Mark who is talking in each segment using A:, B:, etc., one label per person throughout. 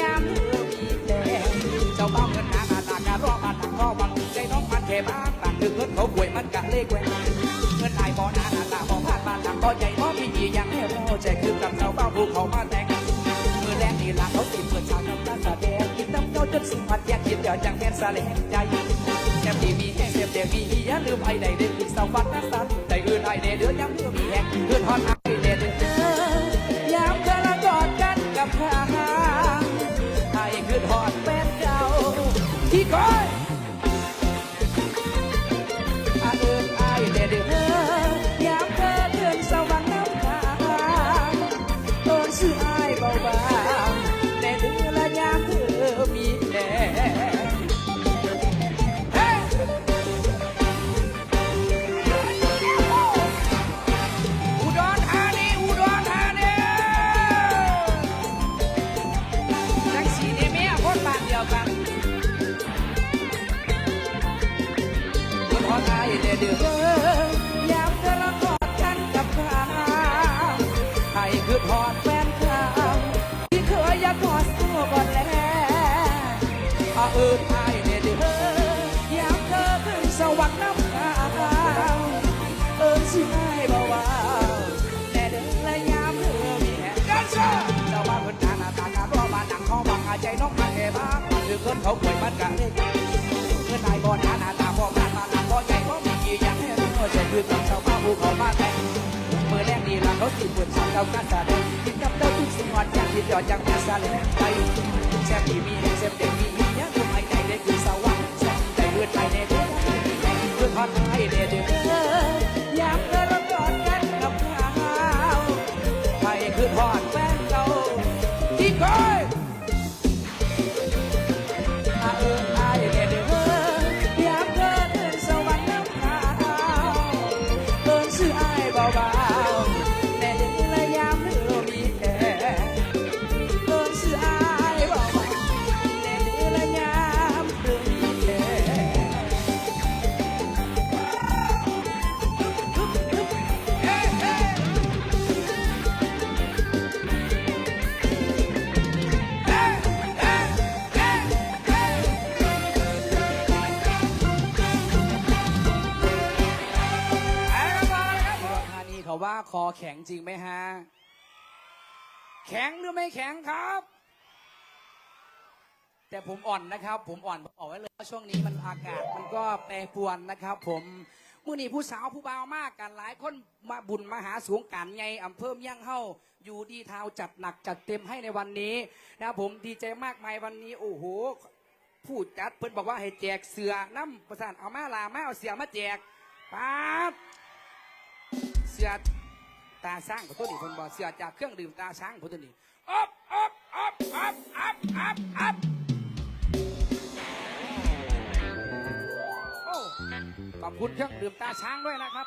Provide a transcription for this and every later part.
A: ยามเธอมีแดงเจ้าบ้าเงินหาหาตาการรอมาตักก็บังใจน้องมันแค่บ้านต่างถึงเงินเขาป่วยมันกะเล่กแหวงเงินไอ้บ่อนาหาตาบ่พลาดบ้านต่างก็ใหญ่บ่มีดีอย่างแน่เราใจคือกับเขาเบ้าภูเขามาแต่งมือแรงนี่ละเขาติดเปิดฉากกับการแสดงกินน้ำเจ้าจนสิมัดแยกคิดเดี๋ยวจังแม่นสาแลงใจแค่ที่มีแห้งเสียบเดียมีอย่าลืมไอ้ใดเด็ดติดสวรรค์นะสันใจอื่นไอ้เด็ดเดือยังเมื่อมีแห้งขึ้นฮอนไอ้เเขาสิบนช่างเขาการแสดงกินกับเต้าทุกสิ่งหอดอย่างที่ยอดอย่างแม่สาเลไปแซ่บดีมีแซ่บเด็กมีเนี่ยทำไมใจเด็กคือสวรรค์แซ่บใจเลือดใจเด็ดเลือดฮอตให้เด็กอย ว่าคอแข็งจริงไหมฮะ แข็งหรือไม่แข็งครับ แต่ผมอ่อนนะครับ ผมอ่อนบอกไว้เลยว่าช่วงนี้มันอากาศมันก็แปรปรวนนะครับ ผมมื่อนี้ผู้สาวผู้บ่าวมากกันหลายคนมาบุญมาหาสวงกันไงอำเภอเมียงเฮาอยู่ดีทาวจัดหนักจัดเต็มให้ในวันนี้นะผมดีใจมากมายวันนี้ โอ้โหผู้จัดเพิ่นบอกว่าให้แจกเสือน้ำประสานเอามาลามาเอาเสือมาแจกป๊าบ เสือตาช้างของตัวนี้เพิ่นบอกเสือจากเครื่องดื่มตาช้างของตัวนี้อ๊อบอ๊อบอ๊อบอ๊อบอ๊อบอ๊อบอ๊อบโอ้ขอบคุณเครื่องดื่มตาช้างด้วยนะครับ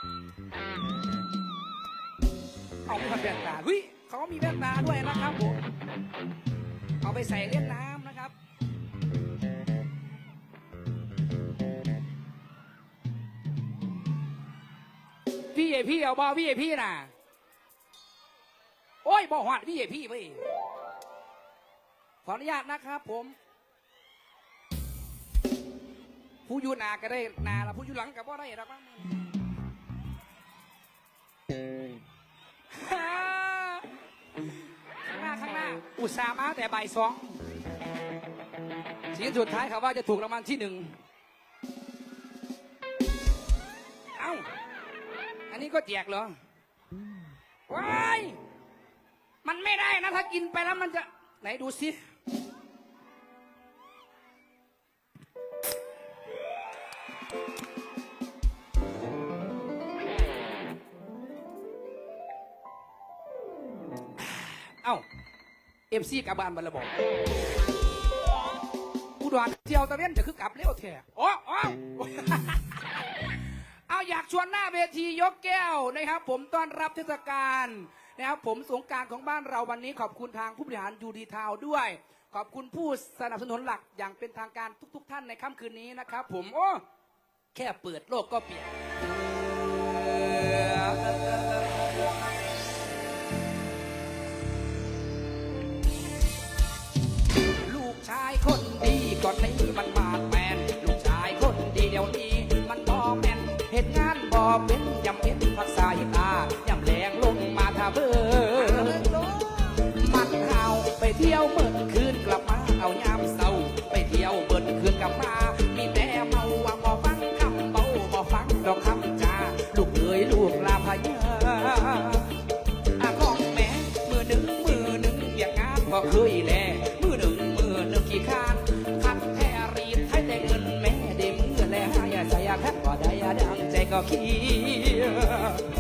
A: เอาไม่ทำแว่นตาเฮ้ยเขาก็มีแว่นตาด้วยนะครับผมเอาไปใส่เล่นน้ำ เอพี่เอาบอพี่เอพี่น่ะ โอ้ยบอหวัดพี่เอพี่เว้ยขออนุญาตนะครับผม ผู้อยู่หนาก็ได้หนาละผู้อยู่หลังก็บ่ได้หรอกมั้งข้างหน้าข้างหน้า อุตส่าห์มาแต่บ่ายสองสีสุดท้ายเขาว่าจะถูกรางวัลที่หนึ่งเอ้า อันนี้ก็แจกเหรอว้ายมันไม่ได้นะ ถ้ากินไปแล้วมันจะ ไหนดูสิเอ้าเอฟซีกลับบานบรรบอผู้ดรเที่ยวตะเล่นจะคือกลับเร็วแท้โอ้โอ้ อยากชวนหน้าเวทียกแก้วนะครับ ผมต้อนรับเทศกาลนะครับผมสงการของบ้านเราวันนี้ขอบคุณทางผู้บริหารยูดีทาวด้วย ขอบคุณผู้สนับสนุนหลักอย่างเป็นทางการทุก ๆท่านในค่ำคืนนี้นะครับ ผมโอ้แค่เปิดโลกก็เปลี่ยนลูกชายคนดีก่อนนี้มันมาดแมน อบเป็นยำเห็นพักสายตายำแรงลงมาทาเบอมันเฮาไปเที่ยวเมื่อคืน ก็เคีย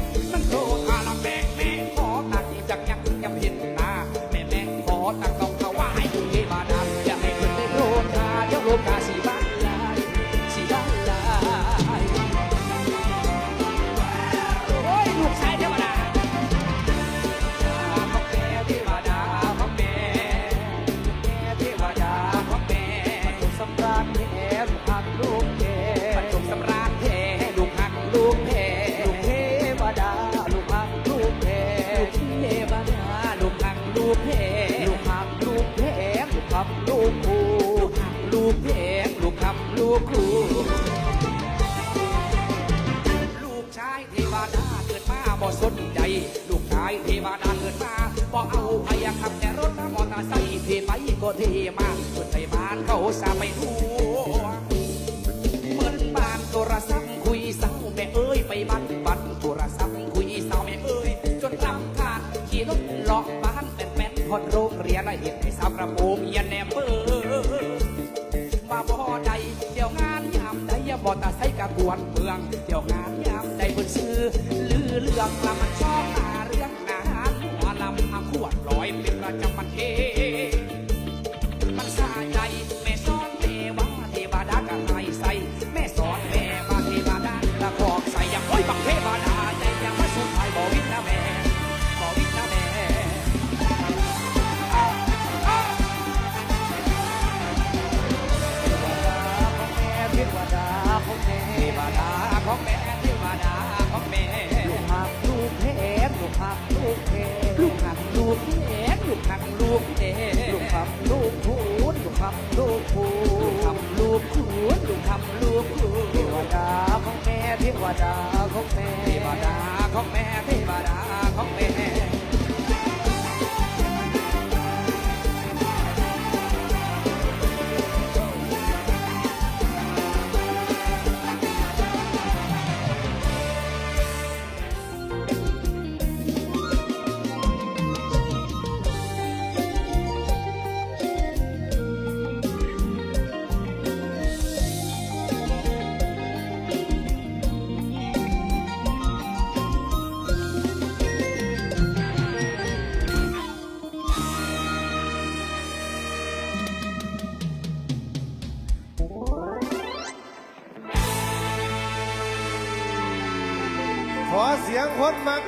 A: ครู ลูกชายเทวดาเกิดมาบ่สนใจ ลูกชายเทวดาเกิดมาบ่เอาพยาขับแต่รถมอเตอร์ไซค์เทไปก็เทมาจนไทยบ้านเขาสาไม่รู้เปิดบ้านโทรศัพท์คุยเศร้าแม่เอ้ยไปบ้านบ้านโทรศัพท์คุยเศร้าแม่เอ้ยจนลำคาญขี่รถเลาะบ้านแม่แม่นพอดโรงเรียนเห็นไอ้สาวกระโปรงเอียน ใดอย่าใส่กะกวนเมือง เที่ยวงานยามใดบนซื้อลือเรื่องละมัน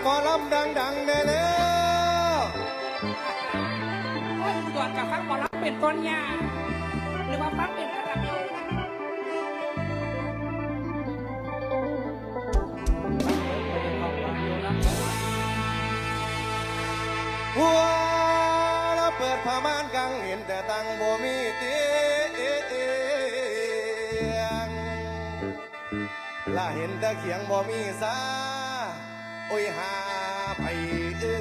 A: มักหมอลำ
B: ดัง
C: ๆได้แล้ว
A: โอ้ยอุดรกับฟังบอลรับเป็นต้นยาหรือว่าฟังเป็นกระดับ
C: หัวเราเปิดผ้าม่านกังเห็นแต่ตังบ่มีเตียงละเห็นแต่เขียงบ่มีสา โอ้ยหาไปเอ้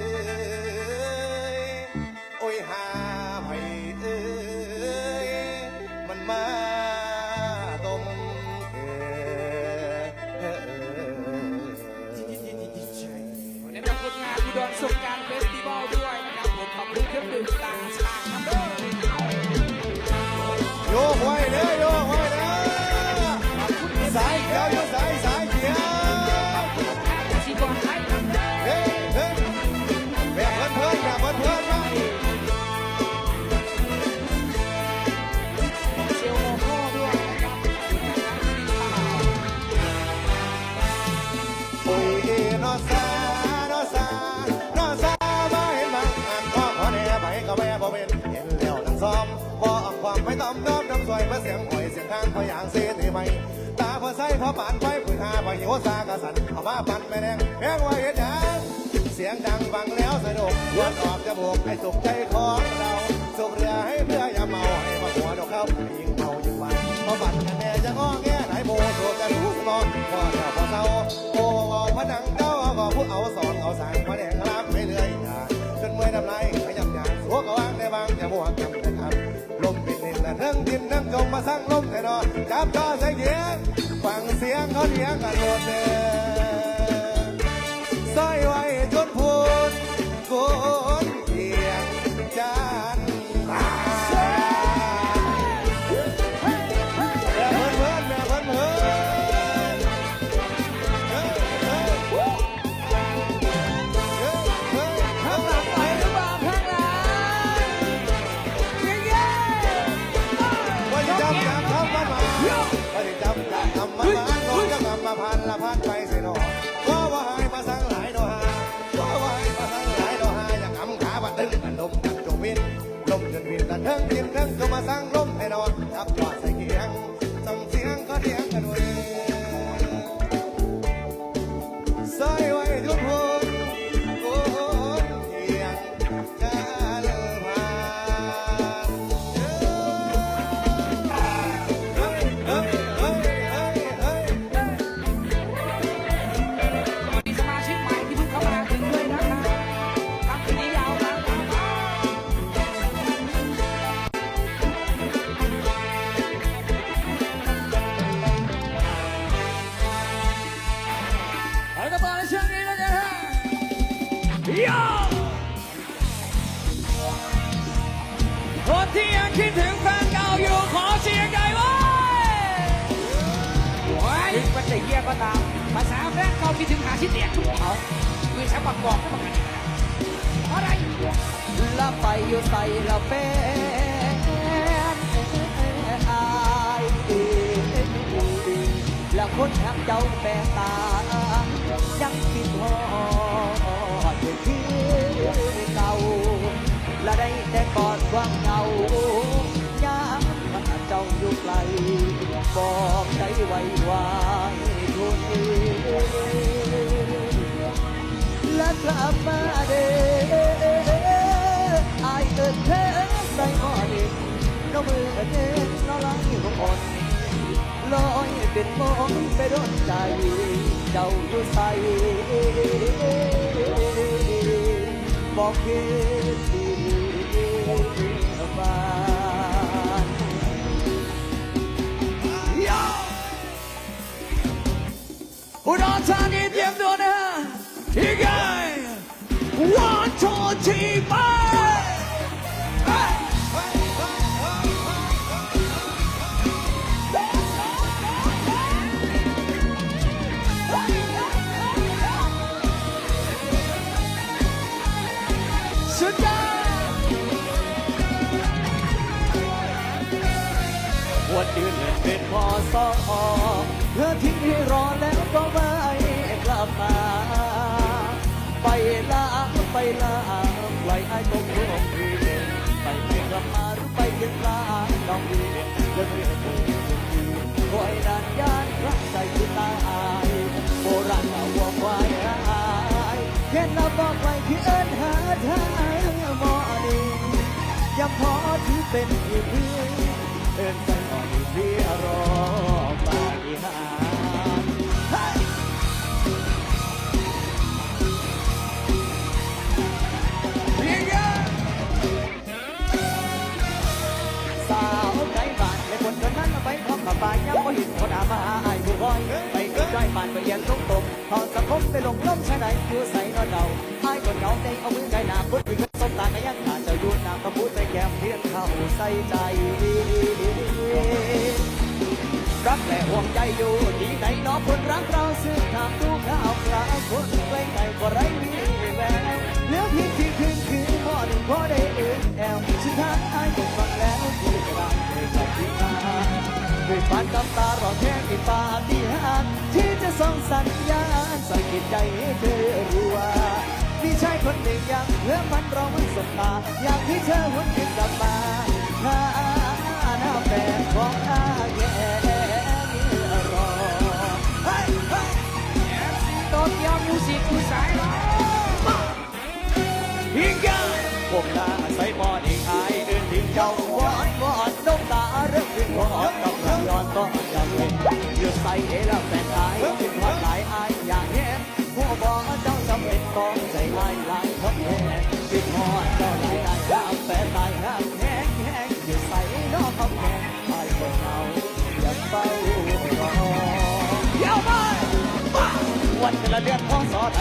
C: ปานไฟผืนหาพอหิวซากระสันเอามาปั่นแม่แดงแพงว่าเห็นยังเสียงดังฟังแล้วสนุกวันออกจมูกให้สุขใจของเราสุขเรือให้เรืออย่าเมาให้มาหัวดอกเข้ายิงเมายิงวันพอปั่นกันแน่จะง้อแง่ไหนโมโซจะรู้สมองพอแถวพอเศร้าโอ้พนังเจ้าก็ผู้เอาสอนเอาสางพระแดงครับไม่เลื่อยอย่าจนเมื่อยน้ำลายขยับยางสัวก็วางในบางจะม่วงจำนะครับลมปิดนินและเทิงดินนั่งจมมาสร้างลมแน่นอนจับจอใส่เกียง ฟังเสียงเขาเถียงกันหมดเลยซอยไว้จนพูดโก มาพันละพันไปเสียหนอว่าว่าให้มาสั่งหลายโนฮาว่าว่าให้มาสั่งหลายโนฮาอย่างคำขาบัดดึงกันลมจันจงวินลมจนวินกันเทิงกินเทิงก็มาสั่งลมให้นอน บอก
A: ใจ
B: ไว้วายทุนและกลับมาเด้ออเอินเธอใส่หม้อดินน้องมือเด่นน้องลายของอ่อนลอยเป็นมองไปโดนใจ เจ้าอยู่ใส่บอกเกิดดีบ้า นีเตรียมตัวนะที่ไง ไปลาปล่อยให้ตกลงพีไปไม่กลับมาหรือไปยังลาน้องดีจะเรียกตัวคอยนานยานรักใจคือตายโบราณเล่าว่าควายหายเห็นแล้วบอกไว้ที่เอิ้นหาทางมอนี่ยังพอที่เป็นเพื่อนเอิ้นใจอ่อนเพี่รอ บายยังบ่เห็นคนอามาอายผู้คอย ไปกิดใจบ้านไปเยียนลงตมทอสังคมไปลงล้มชะไหนอยู่ใส่นอนเดาอายคนเงาใจเอามือใจหนาพุดวิ่งสบตาก็ยังขาดจ้าอยู่น้ำกระพูดใจแก้มเพียนเข้าใส่ใจรักและห่วงใจอยู่ที่ไหนเนอคนรักเราซึ่งทางดูข่าวคราคนใกล้ไกลก็ไร้วีแววเหลือเพียงที่คืนคือพอหนึ่งพอได้เอื้นแอวสุดท้ายอายคงฟังแล้วที่กระในใจที่มา ด้วยปานกับตารอแค่อีปาฏิหารที่จะส่งสัญญาณสะกิดใจให้เธอรู้ว่ามีชายคนหนึ่งยังเพื่อมันรอมันสบตาอยากที่เธอหุ่นขึ้นกลับมาถ้าหน้าแฟนของอาแย่รอเฮ้ยเฮ้ยโตเกียวมิวสิกคุณสายรอฮิงกันผมได้ เป็นอยู่ใส่เอแล้วแฟนอายถึงฮอดหลายอายอย่าแหงหัวบ่เจ้าจำเป็นต้องใจอายหลายทับแหงถึงฮอดเจ้าหลายอายห้ามแฟนตายห้ามแห้งแห้งอยู่ใส่นอกคำแห้งอายบ่เหงาอย่าเฝ้ารอเดี๋ยวไปวันกันละเลือนพ่อสอใด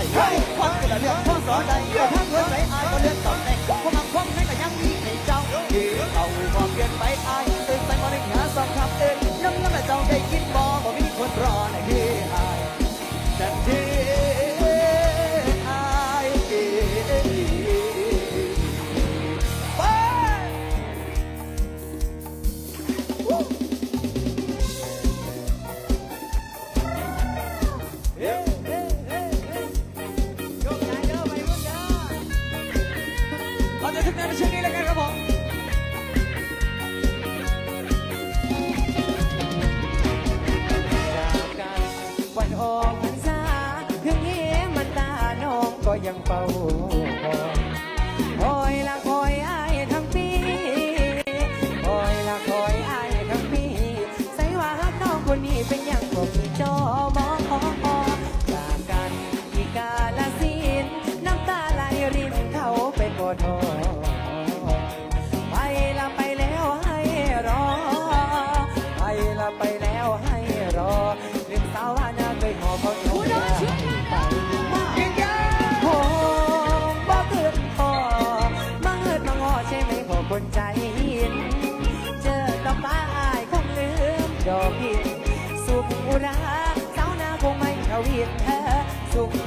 B: วันกันละเลือนพ่อสอใดกระทั่งหัวใจอายก็เลือนตำแหน่งความมักความให้ก็ยังมีให้เจ้าที่เขาความเปลี่ยนไปอายตื่นใส่มาใน หาสองคำเองน้ำน้ำแต่เจ้าได้คิดบ
D: อกว่ามีคนรอในที่อาย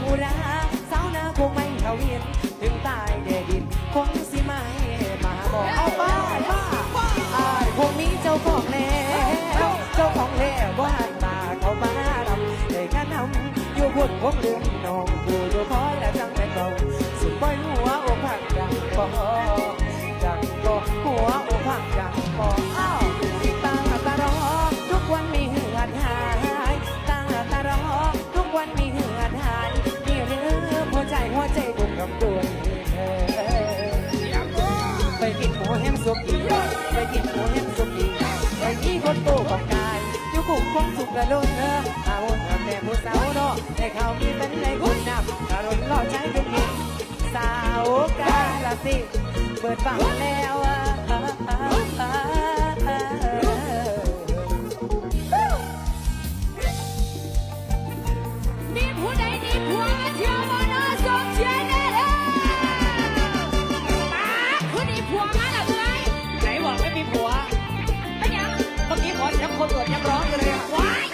D: อุราสาวนาคงไม่เขาหินถึงตายเดดินคงสิไม่มาบอกเอาบ้าบ้าอายคงมีเจ้าของแล้วเจ้าของแล้วว่านมาเขามาดำได้กันนำอยู่พุ่นคงลืมน้องอยู่ดูพอและจังเป็นเราสุดปล่อยหัวอกหักดังพอดังก็หัวอกหักดังพอ หัวใจบุกกับตัวเธอไปกินหมูแฮมสุกี้ไปกินหมูแฮมสุกี้ไปยี่คนโตของกายอยู่กลุ่มคงสุกกระลุนเอออาวุธแม่ผู้สาวเนาะในเขามีเป็นในคุณนำกระลุนหล่อใจทุกทีสาวกาลสิเปิดฟังแล้วอะ
E: มีผู้ใดมีผัวมาเที่ยวมาเน น
D: บอกไม่มีผัว
E: เป็นยัง
D: เมื่อกี้ขอยังคนตรวจยังร้องอยู่เลยอะ
E: ว้าย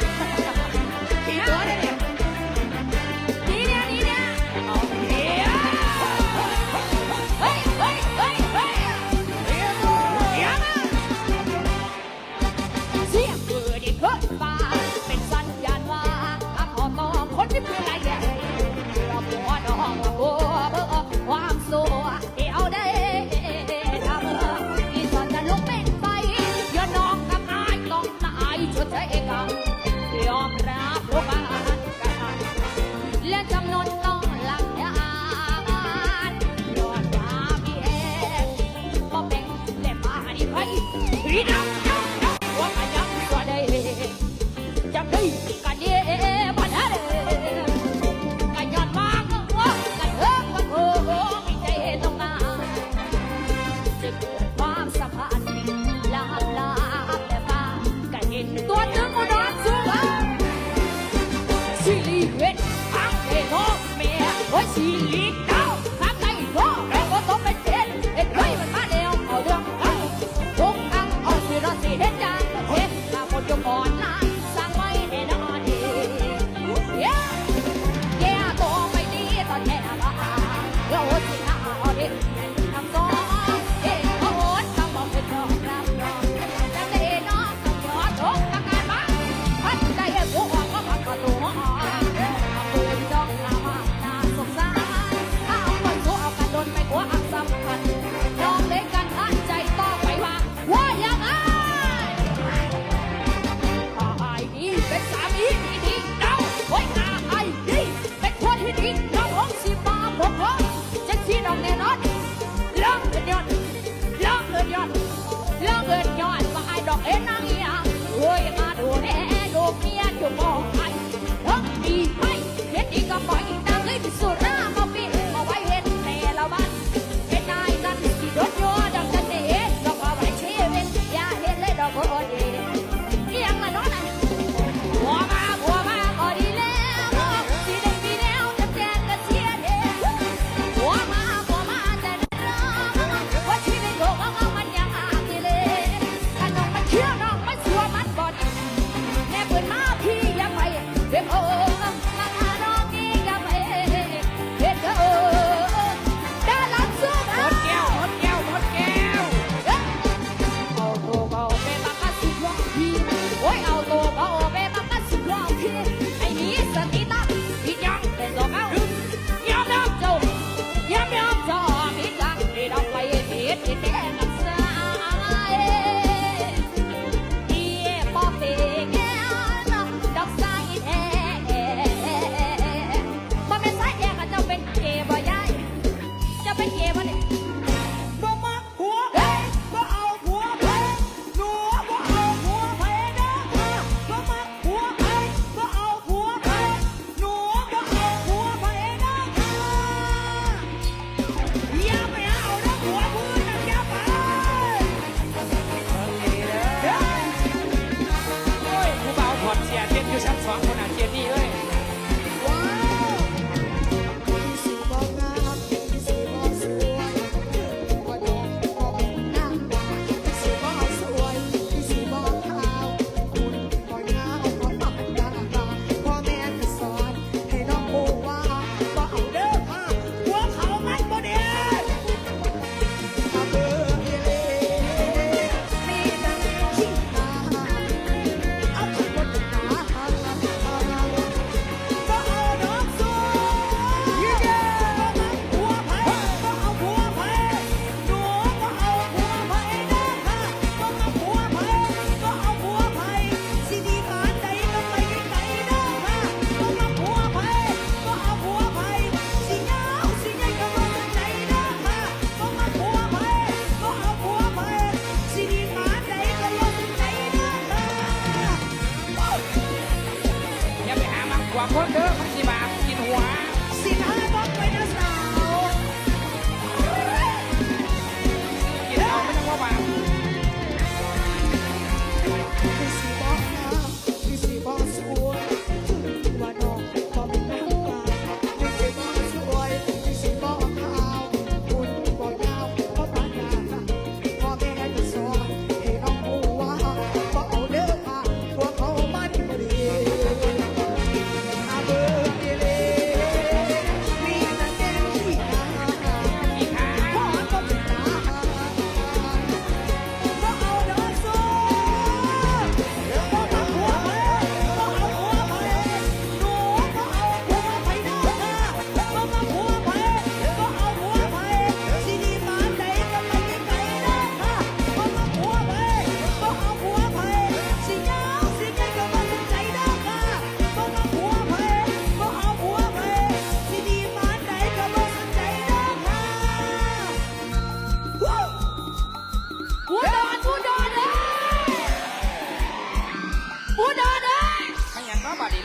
D: Amen.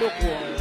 D: อุ
E: ด